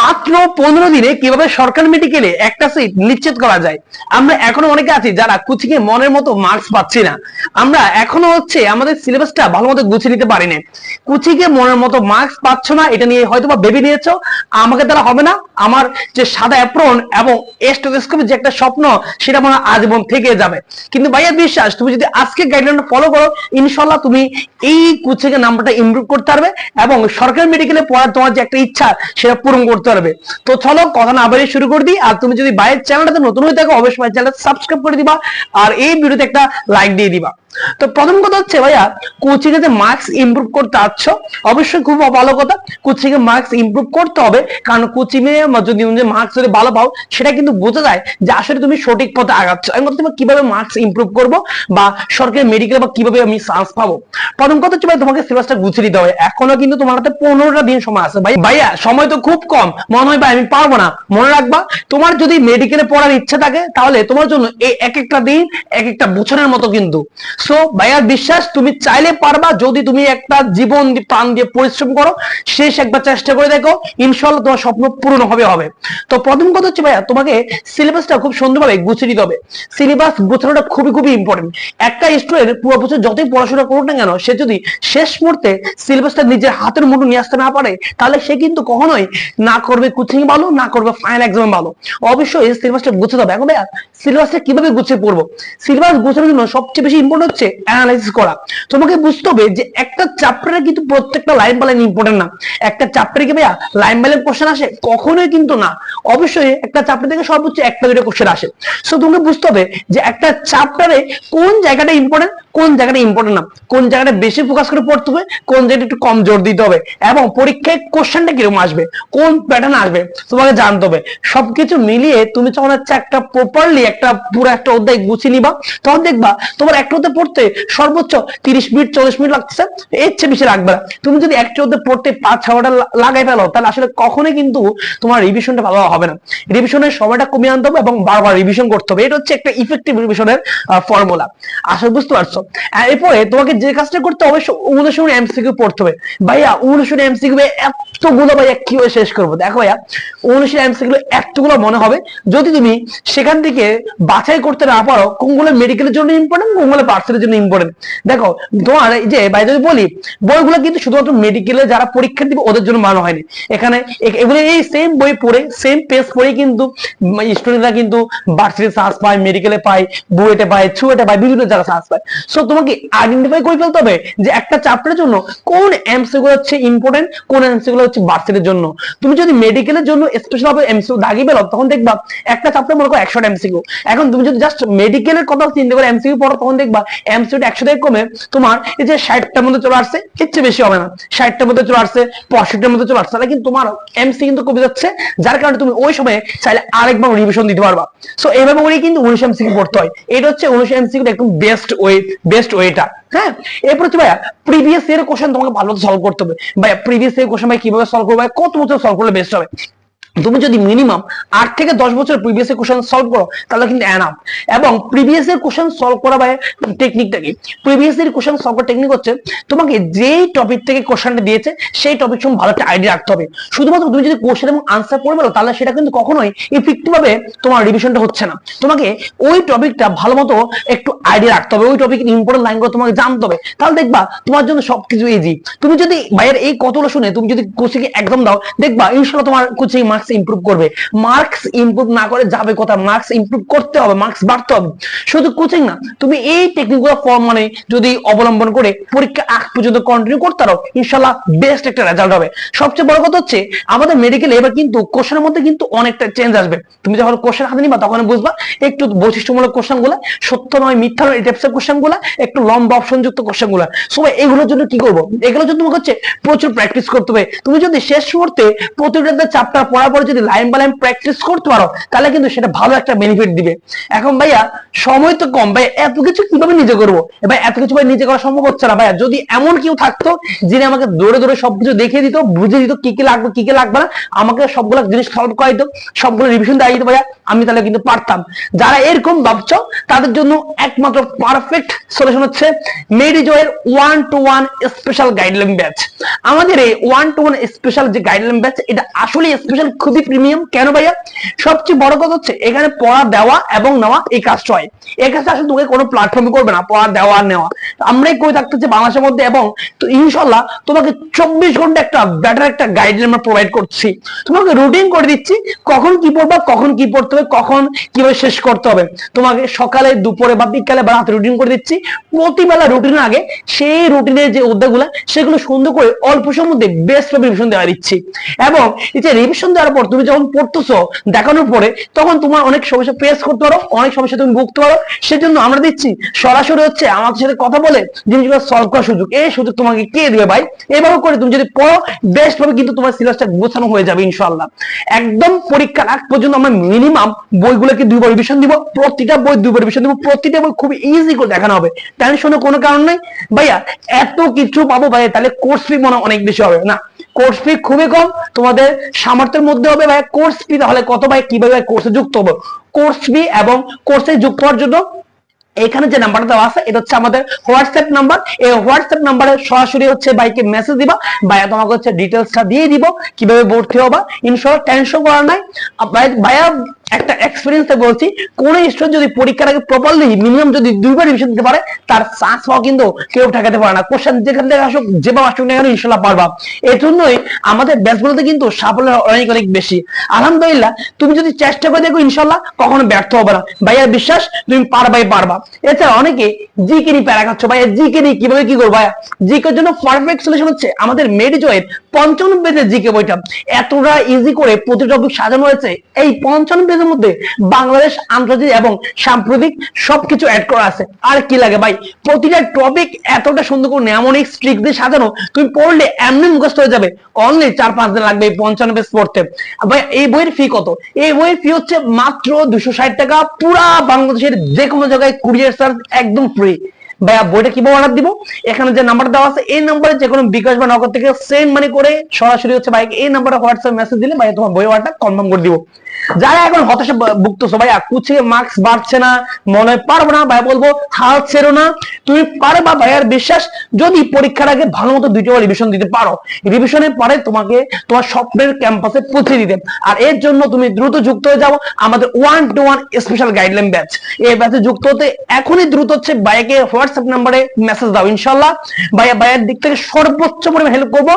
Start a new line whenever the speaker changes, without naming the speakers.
মাত্র পনেরো দিনে কীভাবে সরকারি মেডিকেলে একটা সিট নিশ্চিত করা যায়? আমরা এখনও অনেকে আছি যারা কোচিং এ মনের মতো মার্কস পাচ্ছি না। আমরা এখনও হচ্ছে আমাদের সিলেবাসটা ভালো মতো গুছিয়ে নিতে পারি না কোচিং এ মনের মতো মার্কস পাচ্ছ না, এটা নিয়ে হয়তো বা ভেবে নিয়েছো। আমাকে দ্বারা হবে না। আমার যে সাদা অ্যাপ্রন এবং এস্টোস্কোপের যে একটা স্বপ্ন, সেটা মনে আজীবন থেকে যাবে। কিন্তু ভাইয়া বিশ্বাস, তুমি যদি আজকে গাইডলাইনটা ফলো করো ইনশাল্লাহ তুমি এই কোচিং এর নাম্বারটা ইমপ্রুভ করতে পারবে এবং সরকারি মেডিকেলে পড়ার তোমার যে একটা ইচ্ছা, সেটা পূরণ করতে পারবে। তো চলো, কথা না বাড়িয়ে শুরু করে দিই। আর তুমি যদি বাইরের চ্যানেলটাতে নতুন হয়ে থাকো, অবশ্যই ভাই চ্যানেলটা সাবস্ক্রাইব করে দিবা। আর এই ভিডিওতে একটা লাইক দিয়ে দিবা। তো প্রথম কথা হচ্ছে, ভাইয়া কোচিং এ যে মার্কস ইমপ্রুভ করতে আসছো, অবশ্যই খুব ভালো কথা। কোচিং এ মার্কস ইমপ্রুভ করতে হবে। কারণ কোচিং এ যদি মার্কস যদি ভালো পাও, সেটা কিন্তু বোঝা যায় যে আসলে তুমি সঠিক পথে আগাচ্ছ। আমি তোমার কীভাবে মার্কস ইমপ্রুভ করব বা সরকারি মেডিকেল বা কীভাবে আমি চান্স পাবো? প্রথম কথা হচ্ছে, ভাই, তোমাকে সিলেবাসটা গুছিয়ে দিতে হবে। এখনও কিন্তু তোমার হাতে পনেরোটা দিন সময় আছে। ভাই, ভাইয়া, সময় তো খুব কম। মনে হয় আমি পারব না। মনে রাখবা, তোমার যদি মেডিকেলে পড়ার ইচ্ছা থাকে, তাহলে তোমার জন্য এই এক একটা দিন, এক একটা বছরের মতো কিন্তু। সো ভাইয়ার বিশ্বাস, তুমি চাইলে পারবা, যদি তুমি একটা জীবন প্রাণ দিয়ে পরিশ্রম করো, শেষ একবার চেষ্টা করে দেখো ইনশাল্লাহ তোমার স্বপ্ন পূরণ হবে হবে। তো প্রথম কথা হচ্ছে ভাইয়া, তোমাকে সিলেবাসটা খুব সুন্দরভাবে গুছিয়ে দিতে হবে। সিলেবাস গুছানোটা খুবই খুবই ইম্পর্টেন্ট একটা স্টুডেন্ট পুরো বছর যতই পড়াশোনা করুক না কেন, সে যদি শেষ মুহূর্তে সিলেবাসটা নিজের হাতের মুঠো নিয়ে আসতে না পারে, তাহলে সে কিন্তু কখনোই না করবে কোচিং ভালো, না করবে ফাইনাল এক্সাম ভালো। অবশ্যই সিলেবাসটা গুছিয়ে দেবে। এখন ভাইয়া সিলেবাসটা কীভাবে গুছিয়ে পড়ব? সিলেবাস গোছানোর জন্য সবচেয়ে বেশি ইম্পর্টেন্ট হচ্ছে অ্যানালাইসিস করা। তোমাকে বুঝতে হবে যে একটা চ্যাপ্টারে কিন্তু প্রত্যেকটা লাইন বাই লাইন ইম্পর্টেন্ট না। একটা চ্যাপ্টারে কি ভাইয়া লাইন বাই লাইন কোশ্চেন আসে, কখনোই কিন্তু না। অবশ্যই একটা চ্যাপ্টার থেকে সর্বোচ্চ একটা দুটো কোশ্চেন আসে। সো তোমাকে বুঝতে হবে যে একটা চ্যাপ্টারে কোন জায়গাটা ইম্পর্টেন্ট কোন জায়গাটা ইম্পর্টেন্ট না, কোন জায়গাটা বেশি ফোকাস করে পড়তে হবে, কোন জায়গাটা একটু কম জোর দিতে হবে এবং পরীক্ষায় কোশ্চেনটা কীরকম আসবে, কোন প্যাটার্ন আসবে, তোমাকে জানতে হবে। সবকিছু মিলিয়ে তুমি যখন হচ্ছে একটা প্রপারলি একটা পুরো একটা অধ্যায় গুছিয়ে নিবা, তখন দেখবা তোমার একটা অধ্যায় পড়তে সর্বোচ্চ তিরিশ মিনিট, চল্লিশ মিনিট লাগছে এর চেয়ে বেশি লাগবে না। তুমি যদি একটা অধ্যায় পড়তে পাঁচ ছ ঘণ্টা লাগাই ফেলো, তাহলে আসলে কখনোই কিন্তু তোমার রিভিশনটা ভালো হবে না। রিভিশনের সময়টা কমিয়ে আনতে হবে এবং বারবার রিভিশন করতে হবে। এটা হচ্ছে একটা ইফেক্টিভ রিভিশনের ফর্মুলা আসলে বুঝতে পারছ? এরপরে তোমাকে যে কাজটা করতে হবে উনিশ এমসিকিউ পড়তে হবে। ভাইয়া উনিশ এমসিকিউ এতগুলো ভাইয়া কি হয়ে শেষ করব? দেখো ভাইয়া উনিশ এমসিকিউ এতগুলো মনে হবে। যদি তুমি সেখান থেকে বাছাই করতে না পারো কোনগুলো মেডিকেলের জন্য ইম্পর্টেন্ট কোনগুলো পার্সেলের জন্য ইম্পর্টেন্ট দেখো, তোমার যে ভাই যদি বলি, বইগুলো কিন্তু শুধুমাত্র মেডিকেলে যারা পরীক্ষা দিবে, ওদের জন্য বানানো হয়নি। এখানে এগুলো এই সেম বই পড়ে সেম পেজ পড়ে কিন্তু স্টুডেন্টরা কিন্তু ভার্সিটি চান্স পায় মেডিকেলে পায় বুয়েটে পায় ছুয়েটে পায়, বিভিন্ন জায়গায় চান্স পায়। সো তোমাকে আইডেন্টিফাই করে ফেলতে হবে যে একটা চ্যাপ্টারের জন্য কোন এমসি গুলো হচ্ছে ইম্পর্টেন্ট কোন এমসি গুলো হচ্ছে ভার্সিটির জন্য। তুমি যদি মেডিকেলের জন্য স্পেশাল ভাবে এমসিকিউ দাগিয়ে পেল তখন দেখবা একটা চ্যাপ্টার মনে করো একশো এমসিকিউ এখন তুমি যদি জাস্ট মেডিকেলের কথা চিন্তা করে এমসিকিউ পড়ো, তখন দেখবা এমসিকিউটা একশো থেকে কমে। তোমার এই যে ষাটটার মধ্যে চলে আসছে চেয়ে বেশি হবে না। ষাটটার মধ্যে চলে আসছে পঁয়ষট্টির মধ্যে চলে আসছে। কিন্তু তোমার এমসি কিন্তু কমে যাচ্ছে, যার কারণে তুমি ওই সময় চাইলে আরেকবার রিভিশন দিতে পারবা। সো এইভাবে করেই কিন্তু উনিশ এমসিকিউ পড়তে হয়। এটা হচ্ছে উনিশ এমসিকিউ একদম বেস্ট ওয়ে বেস্ট ওয়েটা হ্যাঁ? এরপর হচ্ছে ভাইয়া প্রিভিয়াস ইয়ার কোশ্চেন তোমাকে ভালো সলভ করতে হবে। ভাইয়া প্রিভিয়াস ইয়ার কোশ্চেন ভাই কীভাবে সলভ করবে? কত বছর সলভ করলে বেস্ট হবে? তুমি যদি মিনিমাম আট থেকে দশ বছর প্রিভিয়াস এর কোশ্চেন সলভ করো, তাহলে কিন্তু এনাফ এবং প্রিভিয়াস এর কোশ্চেন সলভ করা বা টেকনিকটা কি? প্রিভিয়াস এর কোশ্চেন সলভ করার টেকনিক হচ্ছে, তোমাকে যেই টপিক থেকে কোশ্চেনটা দিয়েছে, সেই টপিক সম্বন্ধে ভালো একটা আইডিয়া রাখতে হবে। শুধুমাত্র তুমি যদি কোশ্চেন এবং আনসার পড়ে বলো তাহলে সেটা কিন্তু কখনোই ইফেক্টিভ ভাবে তোমার রিভিশনটা হচ্ছে না। তোমাকে ওই টপিকটা ভালো মতো একটু আইডিয়া রাখতে হবে, ওই টপিক ইম্পর্টেন্ট লাইনগুলো তোমাকে জানতে হবে। তাহলে দেখবা তোমার জন্য সবকিছু ইজি তুমি যদি ভাইয়ের এই কতগুলো শুনে, তুমি যদি কোচিং একদম দাও, দেখবা ইনশাল্লাহ তোমার কোচিং মার্কস মার্কস ইমপ্রুভ করবে। মার্কস ইমপ্রুভ না করে যাবে কথা মার্কস ইমপ্রুভ করতে হবে মার্কস বাড়তে হবে। শুধু কোচিং না, তুমি এই টেকনিকগুলো ফর্ম মানে যদি অবলম্বন করে পরীক্ষা আগ পর্যন্ত কন্টিনিউ করতে পারো ইনশাল্লাহ বেস্ট একটা রেজাল্ট হবে। সবচেয়ে বড় কথা হচ্ছে, আমাদের মেডিকেলে এবার কিন্তু কোশ্চেনের মধ্যে কিন্তু অনেকটা চেঞ্জ আসবে। তুমি যখন কোশ্চেন হাতে নিবা তখন বুঝবা একটু বৈশিষ্ট্যমূলক কোশ্চেনগুলা সত্য নয় মিথ্যা নয় এই টাইপসের কোশ্চেনগুলা, একটু লম্বা অপশন যুক্ত কোশ্চেনগুলা। সবাই এগুলোর জন্য কি করব? এগুলোর জন্য তোমাকে হচ্ছে প্রচুর প্র্যাকটিস করতে হবে। তুমি যদি শেষ মুহূর্তে প্রতিটা চ্যাপ্টার পড়ার পরে যদি লাইন বাই লাইন প্র্যাকটিস করতে পারো, তাহলে কিন্তু সেটা ভালো একটা বেনিফিট দিবে। এখন ভাইয়া, সময় তো কম ভাই এত কিছু কীভাবে নিজে করব? ভাই এত কিছু ভাই নিজে করা সম্ভব হচ্ছে না, ভাইয়া। যদি এমন কেউ থাকতো, যিনি আমাকে দৌড়ে দৌড়ে সবকিছু দেখিয়ে দিত বুঝে দিত কি কি লাগবে, কি কি লাগবে না, আমাকে সবগুলো জিনিস সলভ করে দিত সবগুলো রিভিশন দেওয়া দিত ভাইয়া, আমি তাহলে কিন্তু পারতাম। যারা এরকম ভাবছ, তাদের জন্য একমাত্র পারফেক্ট সলিউশন হচ্ছে মেডিজয়ের one two one special guideline batch আমাদের এই ওয়ান টু ওয়ান স্পেশাল যে গাইডলাইন ব্যাচ এটা আসলে স্পেশাল খুবই প্রিমিয়াম কেন ভাইয়া? সবচেয়ে বড় কথা হচ্ছে, এখানে পড়া, দেওয়া এবং নেওয়া, এই কাজটা হয় এই কাজটা আসলে তোকে কোনো প্ল্যাটফর্মে করবে না, পড়া, দেওয়া আর নেওয়া আমরাই করে থাকতেছি বাংলাদেশের মধ্যে এবং তো ইনশাল্লাহ তোমাকে চব্বিশ ঘণ্টা একটা বেটার একটা গাইডলাইন আমরা প্রোভাইড করছি। তোমাকে রুটিন করে দিচ্ছি, কখন কি পড়বা, কখন কি পড়তে হবে, কখন কীভাবে শেষ করতে হবে। তোমাকে সকালে, দুপুরে বা বিকালে বা রাতে রুটিন করে দিচ্ছি। প্রতিবেলা রুটিন আগে সেই রুটিনের যে উদ্যোগগুলো, সেগুলো সুন্দর করে অল্প সময়ের মধ্যে বেস্ট ভাবে রিভিশন দেওয়া দিচ্ছি। এবং এই যে রিভিশন দেওয়ার পর তুমি যখন পড়তেছো দেখানোর পরে, তখন তোমার অনেক সমস্যা ফেস করতে পারো, অনেক সমস্যা তুমি ভুগতে পারো। সেজন্য আমরা দিচ্ছি, সরাসরি হচ্ছে আমাদের সাথে কথা বলে জিনিসগুলো সলভ করার সুযোগ। এই সুযোগ তোমাকে কে দিবে ভাই? এভাবে করে তুমি যদি পড়ো বেস্ট ভাবে কিন্তু তোমার সিলেবাসটা গোছানো হয়ে যাবে ইনশাল্লাহ একদম পরীক্ষার আগ পর্যন্ত আমরা মিনিমাম বইগুলোকে দুইবার রিভিশন দিব, প্রতিটা বই দুইবার রিভিশন দিব, প্রতিটা বই খুব ইজি করে দেখানো হবে। টেনশনের কোনো কারণ নাই। ভাইয়া, এত কিছু পাবো ভাইয়া, তাহলে কোর্স ফি মনে অনেক বেশি হবে, না? কোর্স ফি খুবই কম। তোমাদের সামর্থ্যের মধ্যে হবে ভাই কোর্স ফি তাহলে কত ভাই? কীভাবে কোর্সে যুক্ত হবে? কোর্স ফি এবং কোর্সে যুক্ত হওয়ার জন্য এখানে যে নাম্বারটা দেওয়া আছে, এটা হচ্ছে আমাদের হোয়াটসঅ্যাপ নাম্বার এই হোয়াটসঅ্যাপ নাম্বারে সরাসরি হচ্ছে ভাইকে মেসেজ দিবা। ভাইয়া তোমাকে হচ্ছে ডিটেলসটা দিয়ে দিব। কীভাবে ভর্তি হবা? ইনশাল্লাহ টেনশন করার নাই। ভাইয়া একটা এক্সপিরিয়েন্স বলছি, কোন স্টুডেন্ট যদি পরীক্ষার আগে প্রপারলি মিনিমাম যদি দুইবার রিভিশন দিতে পারে, তার চান্স পাওয়া কিন্তু কেউ ঠেকাতে পারে না। কোশ্চেন যেখান থেকে আসুক যেভাবে আসুক না কেন ইনশাল্লাহ পারবা। এই জন্যই আমাদের ব্যাচগুলোতে কিন্তু সাফল্য অনেক অনেক বেশি। আলহামদুলিল্লাহ, তুমি যদি চেষ্টা করে দেখো ইনশাল্লাহ, কখনো ব্যর্থ হবে না। ভাইয়ার বিশ্বাস, তুমি পারবাই পারবা। এছাড়া অনেকে জিকে নিয়ে প্যারা খাচ্ছ। ভাইয়া জিকে নিয়ে কীভাবে কি করব ভাইয়া? জিকে জন্য পারফেক্ট সলিউশন হচ্ছে আমাদের মেডিজয়ের পঞ্চান্ন পেজের জি কে বইটা। এতটা ইজি করে প্রতি টপিক সাজানো হয়েছে। এই পঞ্চান্ন পেজের মধ্যে বাংলাদেশ, আন্তর্জাতিক এবং সাম্প্রতিক সবকিছু অ্যাড করা আছে। আর কি লাগে ভাই? প্রতিটা টপিক এতটা সুন্দর করে নেমনিক স্ট্রিক দিয়ে সাজানো, তুমি পড়লে এমনি মুখস্থ হয়ে যাবে। অনলি চার, পাঁচ দিন লাগবে এই পঞ্চান্ন পড়তে। ভাই, এই বইয়ের ফি কত? এই বইয়ের ফি হচ্ছে মাত্র দুশো ষাট টাকা, পুরা বাংলাদেশের যে কোনো জায়গায় কুরিয়ার চার্জ একদম ফ্রি ভাইয়া, বইটা কীভাবে অর্ডার দিব? এখানে যে নাম্বার দেওয়া আছে, এই নাম্বারে যে কোনো বিকাশ বা নগদ থেকে সেন্ড মানি করে সরাসরি হচ্ছে ভাইকে এই নাম্বারে হোয়াটসঅ্যাপ মেসেজ দিলে ভাই তোমার বই অর্ডারটা কনফার্ম করে দিব। যারা এখন হতাশা ভুগতেছো ভাইয়া, কুচিয়ে মার্কস বাড়ছে না, মনে হয় পারব না ভাই বলব, হাল ছেড়ো না। তুমি পারবা ভাইয়ার বিশ্বাস, যদি পরীক্ষার আগে ভালো মতো দুইটা রিভিশন দিতে পারো রিভিশনের পরে তোমাকে তোমার স্বপ্নের ক্যাম্পাসে পৌঁছে দিতে। আর এর জন্য তুমি দ্রুত যুক্ত হয়ে যাও, আমাদের one two one special guideline batch এই ব্যাচে যুক্ত হতে এখনই দ্রুত হচ্ছে ভাইয়াকে হোয়াটসঅ্যাপ নাম্বারে মেসেজ দাও ইনশাল্লাহ। ভাইয়া ভাইয়ের দিক থেকে সর্বোচ্চ পরিমাণ হেল্প করব।